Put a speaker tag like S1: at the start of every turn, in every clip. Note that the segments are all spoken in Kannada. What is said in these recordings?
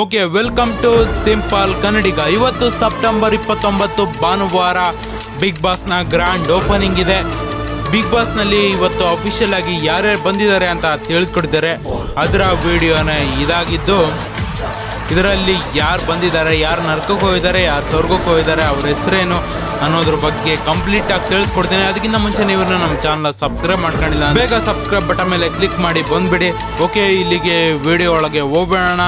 S1: Okay welcome to simple Kannadiga ಇವತ್ತು ಸೆಪ್ಟೆಂಬರ್ ಇಪ್ಪತ್ತೊಂಬತ್ತು ಭಾನುವಾರ ಬಿಗ್ ಬಾಸ್ನ ಗ್ರ್ಯಾಂಡ್ ಓಪನಿಂಗ್ ಇದೆ. ಬಿಗ್ ಬಾಸ್ನಲ್ಲಿ ಇವತ್ತು ಅಫಿಷಿಯಲ್ ಆಗಿ ಯಾರ್ಯಾರು ಬಂದಿದ್ದಾರೆ ಅಂತ ತಿಳಿಸ್ಕೊಡ್ತಾರೆ ಅದರ ವಿಡಿಯೋನೇ ಇದಾಗಿದ್ದು, ಇದರಲ್ಲಿ ಯಾರು ಬಂದಿದ್ದಾರೆ, ಯಾರು ನರ್ಕಕ್ಕೆ ಹೋಗಿದ್ದಾರೆ, ಯಾರು ಸ್ವರ್ಗಕ್ಕೆ ಹೋಗಿದ್ದಾರೆ, ಅವ್ರ ಹೆಸರೇನು ಅನ್ನೋದ್ರ ಬಗ್ಗೆ ಕಂಪ್ಲೀಟ್ ಆಗಿ ತಿಳಿಸ್ಕೊಡ್ತೀನಿ. ಅದಕ್ಕಿಂತ ಮುಂಚೆ ನೀವು ನಮ್ಮ ಚಾನಲ್ ಸಬ್ಸ್ಕ್ರೈಬ್ ಮಾಡ್ಕೊಂಡಿಲ್ಲ ಬೇಗ ಸಬ್ಸ್ಕ್ರೈಬ್ ಬಟನ್ ಮೇಲೆ ಕ್ಲಿಕ್ ಮಾಡಿ, ಬಂದ್ಬಿಡಿ. ಓಕೆ ಇಲ್ಲಿಗೆ ವಿಡಿಯೋ ಒಳಗೆ ಹೋಗ್ಬೇಡೋಣ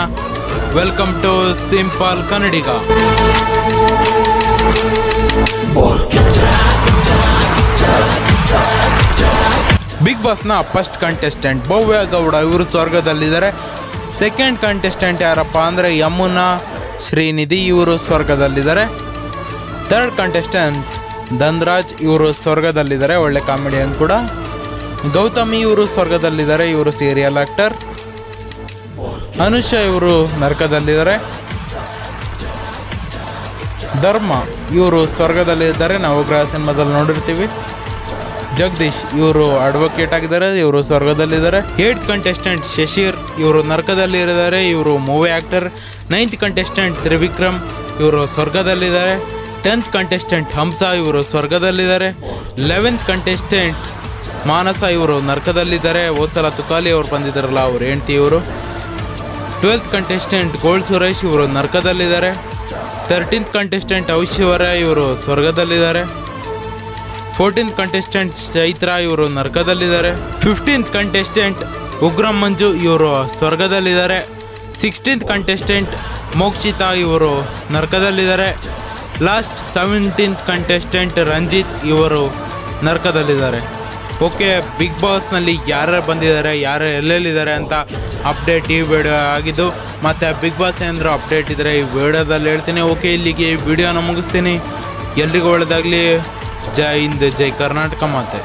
S1: welcome to simple Kannadiga big ಬಾಸ್ನ first contestant Bhavya Gowda ಇವರು ಸ್ವರ್ಗದಲ್ಲಿದ್ದಾರೆ. ಸೆಕೆಂಡ್ ಕಂಟೆಸ್ಟೆಂಟ್ ಯಾರಪ್ಪ ಅಂದರೆ ಯಮುನಾ ಶ್ರೀನಿಧಿ ಇವರು ಸ್ವರ್ಗದಲ್ಲಿದ್ದಾರೆ. ಥರ್ಡ್ ಕಂಟೆಸ್ಟೆಂಟ್ ಧನ್ರಾಜ್ ಇವರು ಸ್ವರ್ಗದಲ್ಲಿದ್ದಾರೆ. ಒಳ್ಳೆ ಕಾಮಿಡಿಯನ್ ಕೂಡ. ಗೌತಮಿ ಇವರು ಸ್ವರ್ಗದಲ್ಲಿದ್ದಾರೆ. ಇವರು ಸೀರಿಯಲ್ ಆಕ್ಟರ್ ಅನುಷ ಇವರು ನರಕದಲ್ಲಿದ್ದಾರೆ. ಧರ್ಮ ಇವರು ಸ್ವರ್ಗದಲ್ಲಿದ್ದಾರೆ. ನಾವು ಗ್ರಹ ಸಿನಿಮಾದಲ್ಲಿ ನೋಡಿರ್ತೀವಿ. ಜಗದೀಶ್ ಇವರು ಅಡ್ವೊಕೇಟ್ ಆಗಿದ್ದಾರೆ, ಇವರು ಸ್ವರ್ಗದಲ್ಲಿದ್ದಾರೆ. ಏಟ್ ಕಂಟೆಸ್ಟೆಂಟ್ ಶಶಿರ್ ಇವರು ನರಕದಲ್ಲಿ ಇದ್ದಾರೆ ಇವರು movie actor ninth contestant Trivikram ಇವರು ಸ್ವರ್ಗದಲ್ಲಿದ್ದಾರೆ. ಟೆಂತ್ ಕಂಟೆಸ್ಟೆಂಟ್ ಹಂಸ ಇವರು ಸ್ವರ್ಗದಲ್ಲಿದ್ದಾರೆ. ಲೆವೆಂತ್ ಕಂಟೆಸ್ಟೆಂಟ್ ಮಾನಸ ಇವರು ನರಕದಲ್ಲಿದ್ದಾರೆ. ಹೋದ್ಸಲ ತುಕಾಲಿ ಅವ್ರು ಬಂದಿದ್ದಾರಲ್ಲ, ಅವರು ಹೆಂಡ್ತಿ ಇವರು. ಟ್ವೆಲ್ತ್ ಕಂಟೆಸ್ಟೆಂಟ್ ಗೋಲ್ಡ್ ಸುರೇಶ್ ಇವರು ನರಕದಲ್ಲಿದ್ದಾರೆ. ತರ್ಟೀನ್ತ್ ಕಂಟೆಸ್ಟೆಂಟ್ ಐಶ್ವರ್ಯ ಇವರು ಸ್ವರ್ಗದಲ್ಲಿದ್ದಾರೆ. ಫೋರ್ಟೀನ್ತ್ ಕಂಟೆಸ್ಟೆಂಟ್ ಚೈತ್ರ ಇವರು ನರಕದಲ್ಲಿದ್ದಾರೆ. ಫಿಫ್ಟೀನ್ತ್ ಕಂಟೆಸ್ಟೆಂಟ್ ಉಗ್ರಂ ಮಂಜು ಇವರು ಸ್ವರ್ಗದಲ್ಲಿದ್ದಾರೆ. ಸಿಕ್ಸ್ಟೀನ್ತ್ ಕಂಟೆಸ್ಟೆಂಟ್ ಮೋಕ್ಷಿತಾ ಇವರು ನರಕದಲ್ಲಿದ್ದಾರೆ. ಲಾಸ್ಟ್ ಸೆವೆಂಟೀನ್ತ್ ಕಂಟೆಸ್ಟೆಂಟ್ ರಂಜಿತ್ ಇವರು ನರಕದಲ್ಲಿದ್ದಾರೆ. ಓಕೆ ಬಿಗ್ ಬಾಸ್ನಲ್ಲಿ ಯಾರ್ಯಾರು ಬಂದಿದ್ದಾರೆ ಯಾರು ಎಲ್ಲೆಲ್ಲಿದ್ದಾರೆ ಅಂತ ಅಪ್ಡೇಟ್ ಈ ವಿಡಿಯೋ ಆಗಿದ್ದು, ಮತ್ತು ಬಿಗ್ ಬಾಸ್ ಏನಾದರೂ ಅಪ್ಡೇಟ್ ಇದ್ದರೆ ಈ ವಿಡಿಯೋದಲ್ಲಿ ಹೇಳ್ತೀನಿ. ಓಕೆ ಇಲ್ಲಿಗೆ ಈ ವಿಡಿಯೋನ ಮುಗಿಸ್ತೀನಿ. ಎಲ್ರಿಗೂ ಒಳ್ಳೆಯದಾಗಲಿ ಜೈ ಹಿಂದ್, ಜೈ ಕರ್ನಾಟಕ ಮಾತೆ.